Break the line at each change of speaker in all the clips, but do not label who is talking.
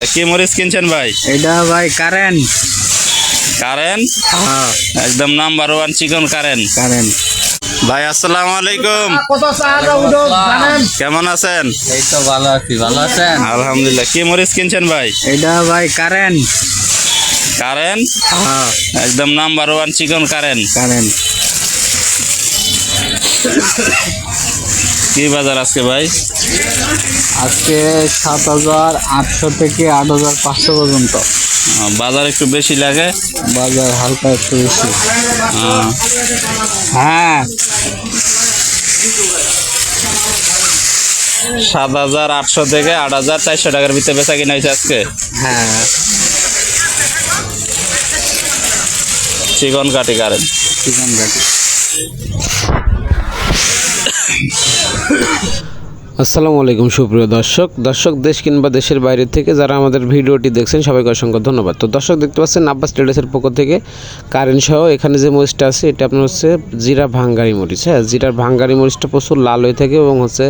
কি মরিচ কিনছেন ভাই?
এটা ভাই কারেন্ট।
কারেন্ট?
হ্যাঁ।
একদম নাম্বার ওয়ান চিকন কারেন্ট।
কারেন্ট।
ভাই আসসালামু আলাইকুম। কেমন আছেন?
এই তো ভালো আছি ভালো আছেন?
আলহামদুলিল্লাহ। কি মরিচ কিনছেন ভাই?
এটা ভাই কারেন্ট।
কারেন্ট?
হ্যাঁ।
একদম নাম্বার ওয়ান চিকন কারেন্ট।
কারেন্ট।
কি বাজার আজকে ভাই?
আজকে সাত হাজার আটশো থেকে আট হাজার পাঁচশো পর্যন্ত।
বাজার একটু বেশি লাগে?
বাজার হালকা একটু বেশি। হ্যাঁ।
সাত হাজার আটশো থেকে আট হাজার চারশো টাকার ভিতরে বেচা কিনা হয়েছে আজকে?
হ্যাঁ।
চিকন কাটি কারেন্ট।
চিকেন গাড়ি
আসসালামু আলাইকুম, সুপ্রিয় দর্শক। দর্শক, দেশ কিংবা দেশের বাইরে থেকে যারা আমাদের ভিডিওটি দেখছেন, সবাইকে অসংখ্য ধন্যবাদ। তো দর্শক, দেখতে পাচ্ছেন আব্বাস ট্রেডার্সের পক্ষ থেকে কারেন্ট সহ এখানে যে মরিচটা আছে, এটা আপনার হচ্ছে জিরা ভাঙ্গারি মরিচ। হ্যাঁ জিরার ভাঙ্গারি মরিচটা প্রচুর লাল হয়ে থাকে এবং হচ্ছে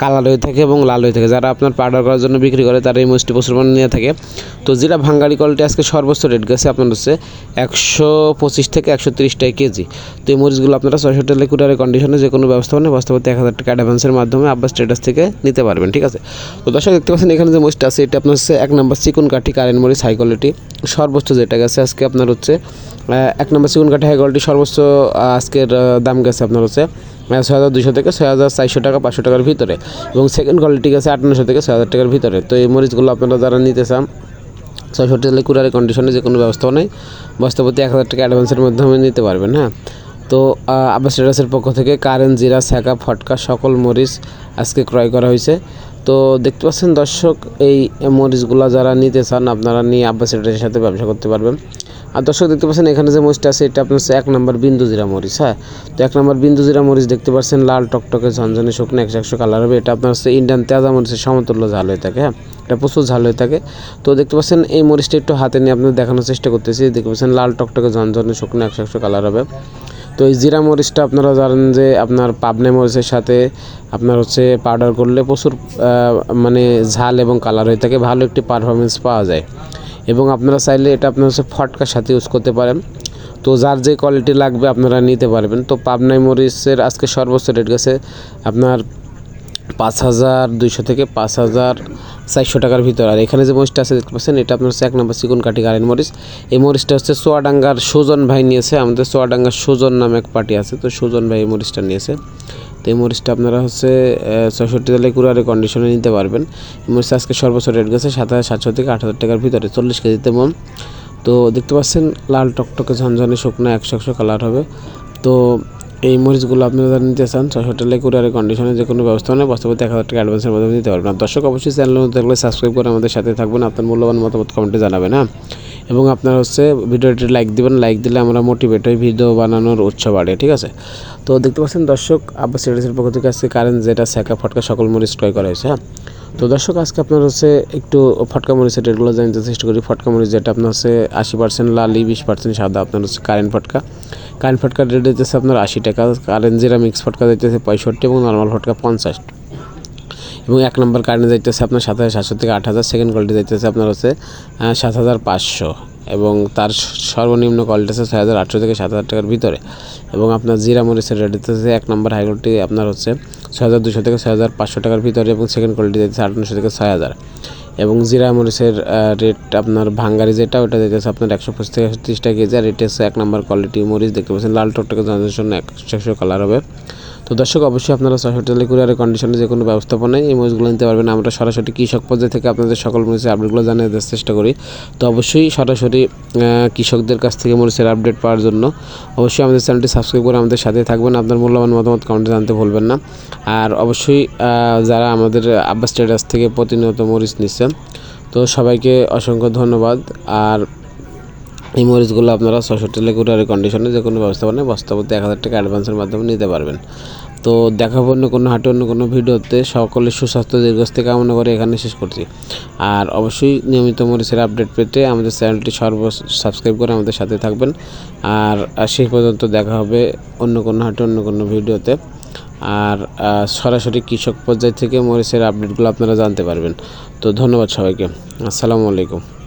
কালার হয়ে থাকে এবং লাল হয়ে থাকে। যারা আপনার পাউডার করার জন্য বিক্রি করে, তারা এই মরিচটি প্রচুর নিয়ে থাকে। তো জিরা ভাঙ্গারি কোয়ালিটি আজকে সর্বোচ্চ রেট গেছে আপনার হচ্ছে একশো পঁচিশ থেকে একশো তিরিশ টাকা কেজি তো এই মরিচগুলো আপনারা ছয়শো টাকা কুটারের কন্ডিশনে যে কোনো ব্যবস্থা মানে বাস্তবতে এক হাজার টাকা অ্যাডভান্সের মাধ্যমে আব্বাস ট্রেডার্স থেকে নিতে পারবেন, ঠিক আছে? তো দর্শক, দেখতে পাচ্ছেন এখানে যে মরিচটা আছে, এটা আপনার হচ্ছে এক নম্বর চিকুন কাঠি কারেন্ট মরিচ হাই কোয়ালিটি সর্বোচ্চ যেটা গেছে আজকে আপনার হচ্ছে এক নম্বর চিকুন কাঠি হাই কোয়ালিটি সর্বোচ্চ আজকের দাম গেছে আপনার হচ্ছে ছয় হাজার দুশো থেকে ছয় হাজার চারশো টাকা পাঁচশো টাকার ভিতরে। এবং সেকেন্ড কোয়ালিটি গেছে আটান্নশো থেকে ছয় হাজার টাকার ভিতরে। তো এই মরিচগুলো আপনারা যারা নিতে চান ছয়ষট্টি তাহলে কুলারের কন্ডিশনে যে কোনো ব্যবস্থাও নেই। বস্তাপতি এক হাজার টাকা অ্যাডভান্সের মাধ্যমে নিতে পারবেন হ্যাঁ? তো আব্বাস ট্রেডার্সের পক্ষ থেকে কারেন্ট, জিরা স্যাকা ফটকা, সকল মরিচ আজকে ক্রয় করা হয়েছে। তো, দেখতে পাচ্ছেন দর্শক, এই মরিচগুলো যারা নিতে চান, আপনারা নিয়ে আব্বাস ট্রেডার্সের সাথে ব্যবসা করতে পারবেন। আর দর্শক দেখতে পাচ্ছেন, এখানে যে মরিচটা আছে, এটা আপনার হচ্ছে এক নম্বর বিন্দু জিরা মরিচ হ্যাঁ? তো এক নম্বর বিন্দু জিরা মরিচ দেখতে পাচ্ছেন, লাল টকটকে ঝনঝনে শুকনো একশো একশো কালার হবে। এটা আপনার হচ্ছে ইন্ডিয়ান তেজা মরিচের সমতুল্য ঝাল হয়ে থাকে হ্যাঁ? এটা প্রচুর ঝাল হয়ে থাকে। তো দেখতে পাচ্ছেন, এই মরিচটা একটু হাতে নিয়ে আপনাদের দেখানোর চেষ্টা করতেছি। দেখতে পাচ্ছেন, লাল টকটকে ঝনঝনে শুকনো একশো একশো কালার হবে। তো এই জিরা মরিচটা আপনারা জানেন যে, আপনার পাবনে মরিচের সাথে আপনার হচ্ছে পাউডার করলে প্রচুর মানে ঝাল এবং কালার হয়ে থাকে। ভালো একটি পারফরমেন্স পাওয়া যায়। এবং আপনারা চাইলে এটা আপনার হচ্ছে ফটকার সাথে ইউজ করতে পারেন। তো যার যে কোয়ালিটি লাগবে আপনারা নিতে পারবেন। তো পাবনাই মরিচের আজকে সর্বোচ্চ রেট গেছে আপনার পাঁচ হাজার দুইশো থেকে পাঁচ হাজার চারশো টাকার ভিতর। আর এখানে যে মরিচটা আছে দেখতে পাচ্ছেন, এটা আপনার হচ্ছে এক নম্বর চিকন কাঠি কারেন্ট মরিচ। এই মরিচটা হচ্ছে সোয়াডাঙ্গার সুজন ভাই নিয়েছে। আমাদের সোয়াডাঙ্গার সুজন নামে এক পার্টি আছে, তো সুজন ভাই এই মরিচটা নিয়েছে। তো এই মরিচটা আপনারা হচ্ছে ছয়ষট্টি তালে কুড়ারে কন্ডিশনে নিতে পারবেন। এই মরিচটা আজকে সর্বোচ্চ রেট গেছে সাত হাজার সাতশো থেকে আট হাজার টাকার ভিতরে, চল্লিশ কেজিতে মন তো দেখতে পাচ্ছেন, লাল টকটকে ঝনঝনে শুকনো একশো একশো কালার হবে। তো এই মরিচগুলো আপনারা যারা নিতে চান ছশো টাকা কুরিয়ারের কন্ডিশনে যে কোনো ব্যবস্থা নেই বাস্তবতে এক হাজার টাকা অ্যাডভান্সের মাধ্যমে দিতে পারবেন। দর্শক অবশ্যই চ্যানেলের মধ্যে থাকলে সাবস্ক্রাইব করে আমাদের সাথে থাকবেন, আপনার মূল্যবান মতামত কমেন্টে জানাবেন হ্যাঁ? এবং আপনার হচ্ছে ভিডিওটি লাইক দিবেন লাইক দিলে আমরা মোটিভেট হই ভিডিও বানানোর উৎসাহ বাড়ে ঠিক আছে? তো দেখতে পাচ্ছেন দর্শক, আব্বাস সিরিজের পক্ষ থেকে আজকে কারেন্ট যেটা স্যাকা ফটকা সকল মরিচ ক্রয় করা হয়েছে হ্যাঁ? তো দর্শক, আজকে আপনার হচ্ছে একটু ফটকা মরিচের রেটগুলো জানতে চেষ্টা করি, ফটকা মরিচ যেটা আপনার হচ্ছে আশি পার্সেন্ট লালি বিশ পার্সেন্ট সাদা আপনার হচ্ছে কারেন্ট ফটকা। কারেন্ট ফটকার রেট দিতেছে আপনার আশি টাকা কারেন্ট জিরা মিক্স ফটকা দিতেছে পঁয়ষট্টি এবং নর্মাল ফটকা পঞ্চাশ। এবং এক নম্বর কারেন্ট যাইতেছে আপনার সাত হাজার সাতশো থেকে আট হাজার সেকেন্ড কোয়ালিটি যাইতেছে আপনার হচ্ছে সাত হাজার পাঁচশো এবং তার সর্বনিম্ন কোয়ালিটি আছে ছয় হাজার আটশো থেকে সাত হাজার টাকার ভিতরে এবং আপনার জিরা মরিচের রেট দিতেছে এক নম্বর হাই কোয়ালিটি আপনার হচ্ছে ছয় হাজার দুশো থেকে ছয় হাজার পাঁচশো টাকার ভিতরে এবং সেকেন্ড কোয়ালিটি দিতেছে আটান্নশো থেকে ছয় হাজার এবং জিরা মরিচের রেট আপনার ভাঙ্গারি যেটা ওটা দিতেছে আপনার একশো পঁচিশ থেকে তিরিশ টাকা কেজি আর এটা হচ্ছে এক নম্বর কোয়ালিটি মরিচ দেখতে পাচ্ছেন। লাল টকটকে জানার জন্য একশো কালার হবে। তো দর্শক, অবশ্যই আপনারা ছয়শো টাকা কুরিয়ারের কন্ডিশনে যে কোনো ব্যবস্থাপনায় এই মরিচগুলো নিতে পারবেন। আমরা সরাসরি কৃষক পর্যায়ে থেকে আপনাদের সকল মরিচের আপডেটগুলো জানিয়ে দেওয়ার চেষ্টা করি। তো অবশ্যই সরাসরি কৃষকদের কাছ থেকে মরিচের আপডেট পাওয়ার জন্য অবশ্যই আমাদের চ্যানেলটি সাবস্ক্রাইব করে আমাদের সাথে থাকবেন। আপনার মূল্যবান মতামত কমেন্টে জানতে ভুলবেন না। আর অবশ্যই যারা আমাদের আব্বাস স্ট্যাটাস থেকে প্রতিনিয়ত মরিচ নিচ্ছেন তো সবাইকে অসংখ্য ধন্যবাদ। আর এই মরিচগুলো আপনারা ছষট্টি লেগুরারের কন্ডিশনে যে কোনো ব্যবস্থাপনায় বস্তাপতি এক হাজার টাকা অ্যাডভান্সের মাধ্যমে নিতে পারবেন। তো দেখাবো অন্য কোনো হাটে, অন্য কোনো ভিডিওতে। সকলের সুস্বাস্থ্য, দীর্ঘস্থায়ী কামনা করে এখানে শেষ করছি। আর অবশ্যই নিয়মিত মরিচের আপডেট পেতে আমাদের চ্যানেলটি সর্ব সাবস্ক্রাইব করে আমাদের সাথে থাকবেন। আর আর সেই পর্যন্ত দেখা হবে অন্য কোনো হাটে, অন্য কোনো ভিডিওতে। আর সরাসরি কৃষক পর্যায় থেকে মরিচের আপডেটগুলো আপনারা জানতে পারবেন। তো ধন্যবাদ সবাইকে। আসসালামু আলাইকুম।